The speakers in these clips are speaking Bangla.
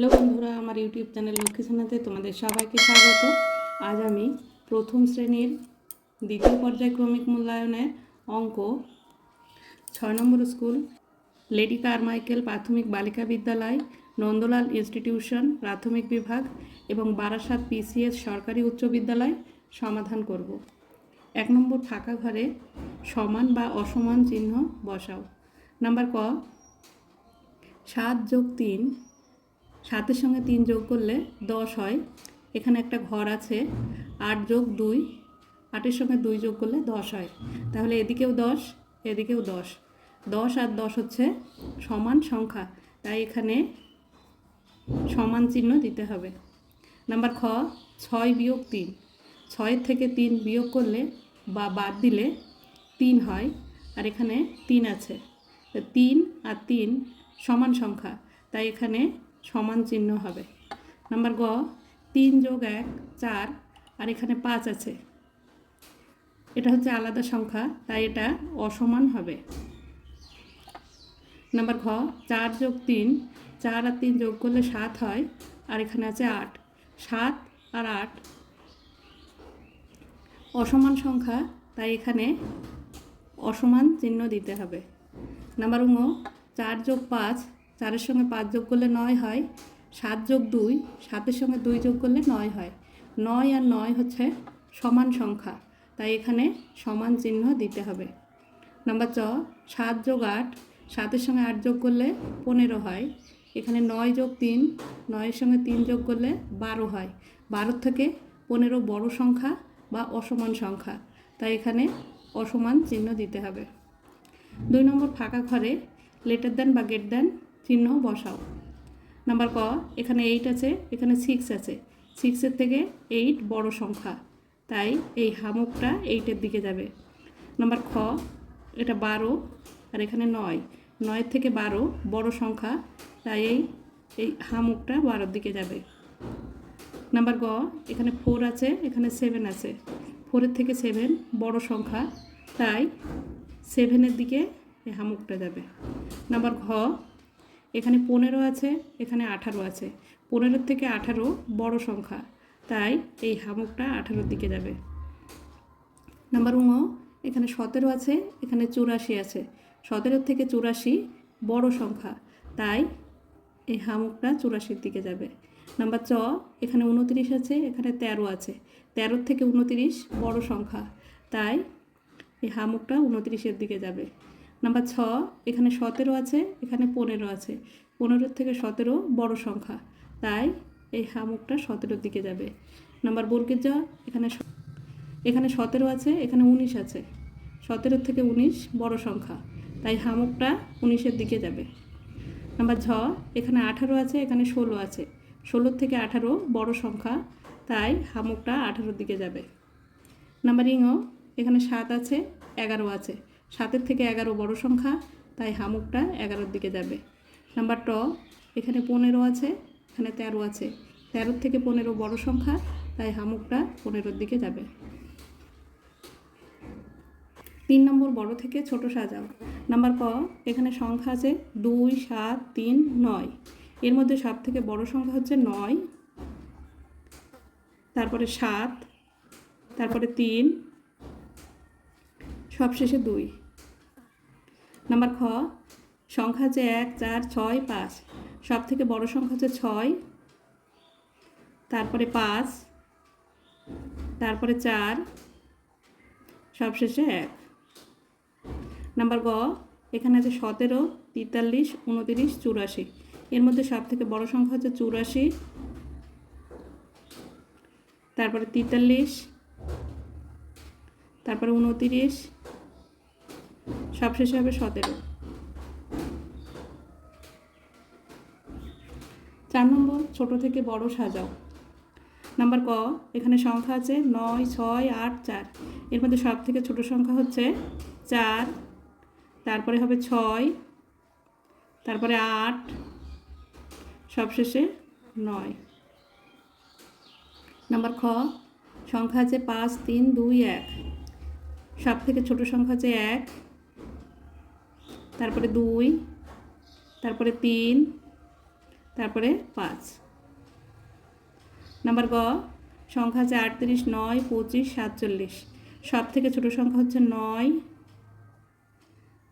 হ্যালো বন্ধুরা, আমার ইউটিউব চ্যানেল লক্ষ্মী তোমাদের সবাইকে স্বাগত। আজ আমি প্রথম শ্রেণির দ্বিতীয় পর্যায়ক্রমিক মূল্যায়নের অঙ্ক, ছয় নম্বর স্কুল, লেডি কারমাইকেল প্রাথমিক বালিকা বিদ্যালয়, নন্দলাল ইনস্টিটিউশন, প্রাথমিক বিভাগ এবং বারাসাত পিসিএস সরকারি উচ্চ বিদ্যালয় সমাধান করব। এক নম্বর ফাঁকা ঘরে সমান বা অসমান চিহ্ন বসাও। নাম্বার ক, সাত যোগ তিন সাতের সঙ্গে তিন যোগ করলে দশ হয়। এখানে একটা ঘর আছে, আট যোগ দুই, আটের সঙ্গে দুই যোগ করলে দশ হয়। তাহলে এদিকেও দশ এদিকেও দশ। দশ আর দশ হচ্ছে সমান সংখ্যা। তাই এখানে সমান চিহ্ন দিতে হবে। নাম্বার খ, ছয় বিয়োগ তিন। ছয়ের থেকে তিন বিয়োগ করলে বা বাদ দিলে তিন হয়। আর এখানে তিন আছে। তিন আর তিন সমান সংখ্যা। তাই এখানে সমান চিহ্ন হবে। নাম্বার গ, তিন যোগ এক, চার, আর এখানে পাঁচ আছে। এটা হচ্ছে আলাদা সংখ্যা, তাই এটা অসমান হবে। নাম্বার ঘ, চার যোগ তিন, চার আর তিন যোগ করলে সাত হয়, আর এখানে আছে আট। সাত আর আট অসমান সংখ্যা, তাই এখানে অসমান চিহ্ন দিতে হবে। নাম্বার উঙ চার যোগ পাঁচ চারের সঙ্গে পাঁচ যোগ করলে নয় হয়, সাত যোগ দুই, সাতের সঙ্গে দুই যোগ করলে নয় হয়। নয় আর নয় হচ্ছে সমান সংখ্যা, তাই এখানে সমান চিহ্ন দিতে হবে। নাম্বার চ সাত যোগ আট, সাতের সঙ্গে আট যোগ করলে পনেরো হয়। এখানে নয় যোগ তিন, নয়ের সঙ্গে তিন যোগ করলে বারো হয়। বারোর থেকে পনেরো বড় সংখ্যা বা অসমান সংখ্যা, তাই এখানে অসমান চিহ্ন দিতে হবে। দুই নম্বর ফাঁকা ঘরে লেটার দেন বা গেট দেন চিহ্ন বসাও। নাম্বার ক, এখানে এইট আছে, এখানে সিক্স আছে। সিক্সের থেকে এইট বড় সংখ্যা। তাই এই হামুকটা এইটের দিকে যাবে। নাম্বার খ, এটা বারো, আর এখানে নয়। নয়ের থেকে বারো, বড় সংখ্যা। তাই এই এই হামুকটা বারোর দিকে যাবে। নাম্বার গ, এখানে ফোর আছে, এখানে সেভেন আছে। ফোরের থেকে সেভেন বড় সংখ্যা। তাই সেভেনের দিকে এই হামুকটা যাবে। নাম্বার ঘ এখানে পনেরো আছে, এখানে আঠারো আছে। পনেরোর থেকে আঠারো বড় সংখ্যা, তাই এই হামুকটা আঠারোর দিকে যাবে। নাম্বার উঙ এখানে সতেরো আছে, এখানে চুরাশি আছে। সতেরোর থেকে চুরাশি বড় সংখ্যা, তাই এই হামুকটা চুরাশির দিকে যাবে। নাম্বার চ এখানে উনতিরিশ আছে, এখানে তেরো আছে। তেরোর থেকে উনতিরিশ বড় সংখ্যা, তাই এই হামুকটা উনতিরিশের দিকে যাবে। নাম্বার ছ, এখানে সতেরো আছে, এখানে পনেরো আছে। পনেরোর থেকে সতেরো বড় সংখ্যা। তাই এই হামুকটা সতেরোর দিকে যাবে। নাম্বার বর্গের জ, এখানে এখানে সতেরো আছে, এখানে উনিশ আছে। সতেরোর থেকে উনিশ বড় সংখ্যা। তাই হামুকটা উনিশের দিকে যাবে। নাম্বার ঝ, এখানে আঠারো আছে, এখানে ষোলো আছে। ষোলোর থেকে আঠারো বড় সংখ্যা। তাই হামুকটা আঠারোর দিকে যাবে। নাম্বার ইংও এখানে সাত আছে, এগারো আছে। সাতের থেকে এগারো বড় সংখ্যা, তাই হামুকটা এগারোর দিকে যাবে। নাম্বার ট, এখানে পনেরো আছে, এখানে তেরো আছে। তেরোর থেকে পনেরো বড় সংখ্যা, তাই হামুকটা পনেরোর দিকে যাবে। তিন নম্বর বড় থেকে ছোট সাজাও। নাম্বার ক, এখানে সংখ্যা আছে দুই, সাত, তিন, নয়। এর মধ্যে সব থেকে বড় সংখ্যা হচ্ছে নয়। তারপরে সাত, তারপরে তিন সবশেষে দুই। নাম্বার খ, সংখ্যা আছে এক, চার, ছয়, পাঁচ। সব থেকে বড় সংখ্যা হচ্ছে ছয়। তারপরে পাঁচ। তারপরে চার। সবশেষে এক। নাম্বার গ, এখানে আছে সতেরো, তেতাল্লিশ, উনতিরিশ, চুরাশি। এর মধ্যে সব থেকে বড় সংখ্যা হচ্ছে চুরাশি। তারপরে তেতাল্লিশ। তারপরে উনতিরিশ। সবশেষে হবে সতেরো। চার নম্বর, ছোট থেকে বড় সাজাও। নাম্বার ক, এখানে সংখ্যা আছে নয়, ছয়, আট, চার। এর মধ্যে সব থেকে ছোট সংখ্যা হচ্ছে চার। তারপরে হবে ছয়, তারপরে আট, সবশেষে নয়। নাম্বার খ, সংখ্যা আছে পাঁচ, তিন, দুই, এক। সব থেকে ছোট সংখ্যা আছে এক তারপরে দুই, তারপরে তিন, তারপরে পাঁচ। নাম্বার গ, সংখ্যা আছে আটত্রিশ, নয়, পঁচিশ, সাতচল্লিশ। সব থেকে ছোট সংখ্যা হচ্ছে নয়,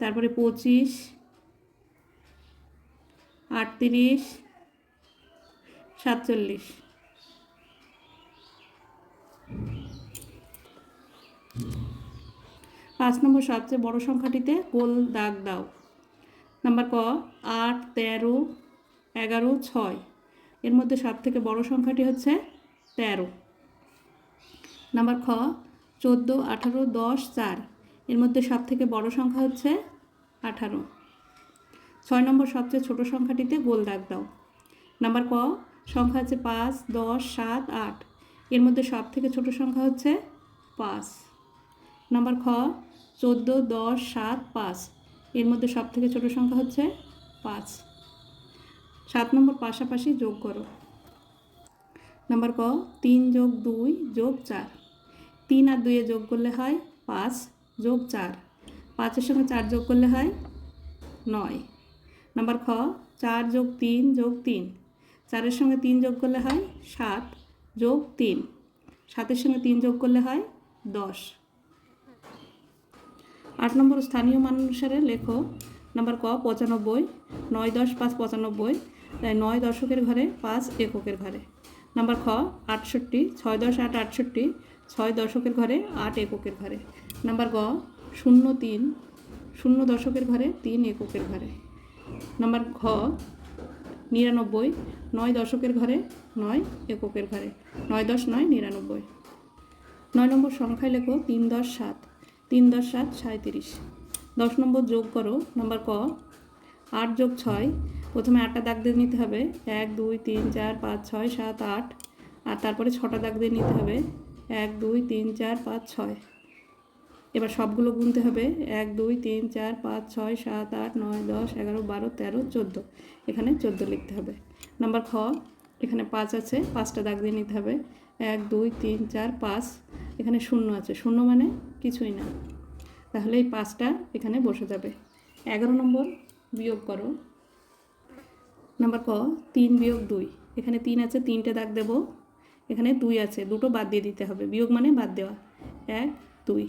তারপরে পঁচিশ, আটত্রিশ, সাতচল্লিশ। পাঁচ নম্বর সবচেয়ে বড় সংখ্যাটিতে গোল দাগ দাও। নাম্বার ক, আট, তেরো, এগারো, ছয়। এর মধ্যে সব থেকে বড় সংখ্যাটি হচ্ছে তেরো। নাম্বার খ, চোদ্দ, আঠারো, দশ, চার। এর মধ্যে সব থেকে বড় সংখ্যা হচ্ছে আঠারো। ছয় নম্বর সবচেয়ে ছোট সংখ্যাটিতে গোল দাগ দাও। নাম্বার ক, সংখ্যা আছে পাঁচ, দশ, সাত, আট। এর মধ্যে সব থেকে ছোট সংখ্যা হচ্ছে পাঁচ। নাম্বার খ চোদ্দ, দশ, সাত, পাঁচ। এর মধ্যে সব থেকে ছোটো সংখ্যা হচ্ছে পাঁচ। সাত নম্বর পাশাপাশি যোগ করো। নাম্বার ক, তিন যোগ দুই যোগ চার। তিন আর দুইয়ে যোগ করলে হয় পাঁচ যোগ চার। পাঁচের সঙ্গে চার যোগ করলে হয় নয়। নাম্বার খ, চার যোগ তিন যোগ তিন। চারের সঙ্গে তিন যোগ করলে হয় সাত যোগ তিন। সাতের সঙ্গে তিন যোগ করলে হয় দশ। আট নম্বর স্থানীয় মান অনুসারে লেখো, নাম্বার ক, পঁচানব্বই, নয় দশ, পাঁচ পঁচানব্বই নয় দশকের ঘরে, পাঁচ এককের ঘরে। নাম্বার খ, আটষট্টি, ছয় দশ, আট আটষট্টি, ছয় দশকের ঘরে, আট এককের ঘরে। নাম্বার গ, শূন্য তিন, শূন্য দশকের ঘরে, তিন এককের ঘরে। নাম্বার ঘ, নিরানব্বই, নয় দশকের ঘরে, নয় এককের ঘরে। নয় দশ, নয় নিরানব্বই। নয় নম্বর সংখ্যায় লেখো, তিন দশ, সাত। তিন দশ সাত সাঁত্রিশ দশ নম্বর যোগ করো, নম্বর ক। আট যোগ ছয়, প্রথমে আটটা দাগ দিয়ে নিতে হবে। এক, দুই, তিন, চার, পাঁচ, ছয়, সাত, আট। আর তারপরে ছটা দাগ দিয়ে নিতে হবে। এক, দুই, তিন, চার, পাঁচ, ছয়। এবার সবগুলো গুনতে হবে। এক, দুই, তিন, চার, পাঁচ, ছয়, সাত, আট, নয়, দশ, এগারো, বারো, তেরো, চোদ্দ। এখানে চোদ্দ লিখতে হবে। নাম্বার খ, এখানে পাঁচ আছে, পাঁচটা দাগ দিয়ে নিতে হবে। এক, দুই, তিন, চার, পাঁচ, এখানে শূন্য আছে। শূন্য মানে কিছুই না। তাহলে এই পাঁচটা এখানে বসে যাবে। এগারো নম্বর বিয়োগ করো। নাম্বার ক, তিন বিয়োগ দুই। এখানে তিন আছে, তিনটে দাগ দেব। এখানে দুই আছে, দুটো বাদ দিয়ে দিতে হবে। বিয়োগ মানে বাদ দেওয়া। এক, দুই।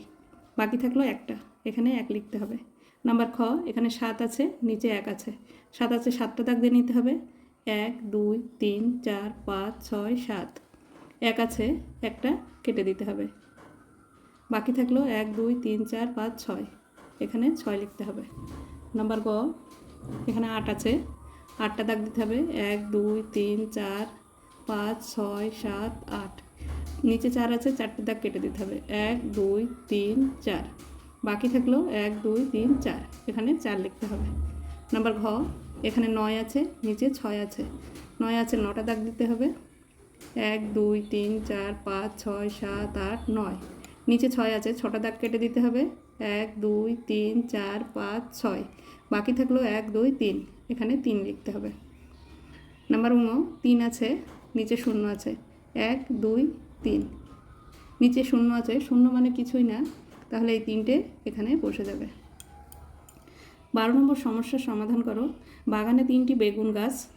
বাকি থাকল একটা। এখানে এক লিখতে হবে। নাম্বার খ, এখানে সাত আছে, নিচে এক আছে। সাত আছে, সাতটা দাগ দিয়ে নিতে হবে। এক, দুই, তিন, চার, পাঁচ, ছয়, সাত। এক আছে, একটা কেটে দিতে হবে। বাকি থাকল এক, দুই, তিন, চার, পাঁচ, ছয়। এখানে ছয় লিখতে হবে। নাম্বার গ, এখানে আট আছে। আটটা দাগ দিতে হবে। এক, দুই, তিন, চার, পাঁচ, ছয়, সাত, আট। নিচে চার আছে, চারটে দাগ কেটে দিতে হবে। এক, দুই, তিন, চার। বাকি থাকল এক, দুই, তিন, চার। এখানে চার লিখতে হবে। নাম্বার ঘ, এখানে নয় আছে, নিচে ছয় আছে। নয় আছে, নটা দাগ দিতে হবে। এক, দুই, তিন, চার, পাঁচ, ছয়, সাত, আট, নয়। নিচে ছয় আছে, ছটা দাগ কেটে দিতে হবে। এক, দুই, তিন, চার, পাঁচ, ছয়। বাকি থাকল এক, দুই, তিন। এখানে তিন লিখতে হবে। নাম্বার উনো, তিন আছে, নিচে শূন্য আছে। এক, দুই, তিন। নিচে শূন্য আছে, শূন্য মানে কিছুই না। তাহলে এই তিনটে এখানে বসে যাবে। বারো নম্বর সমস্যার সমাধান করো। বাগানে তিনটি বেগুন গাছ,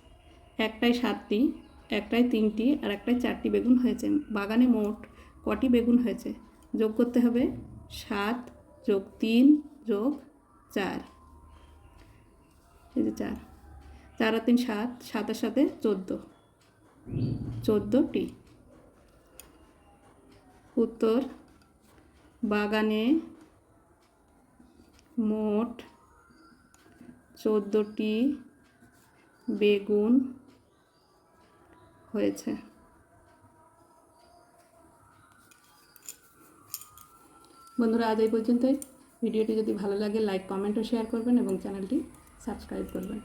একটাই সাতটি। একটাই তিনটি আর একটাই চারটি বেগুন হয়েছে। বাগানে মোট কটি বেগুন হয়েছে? যোগ করতে হবে সাত যোগ তিন যোগ চার। এই যে চার। চার আর তিন সাত সাতের সাথে চোদ্দ। চোদ্দোটি। উত্তর, বাগানে মোট চোদ্দোটি বেগুন হয়েছে। বন্ধুরা, আজ এই পর্যন্তই। ভিডিওটি যদি ভালো লাগে লাইক কমেন্ট ও শেয়ার করবেন এবং চ্যানেলটি সাবস্ক্রাইব করবেন।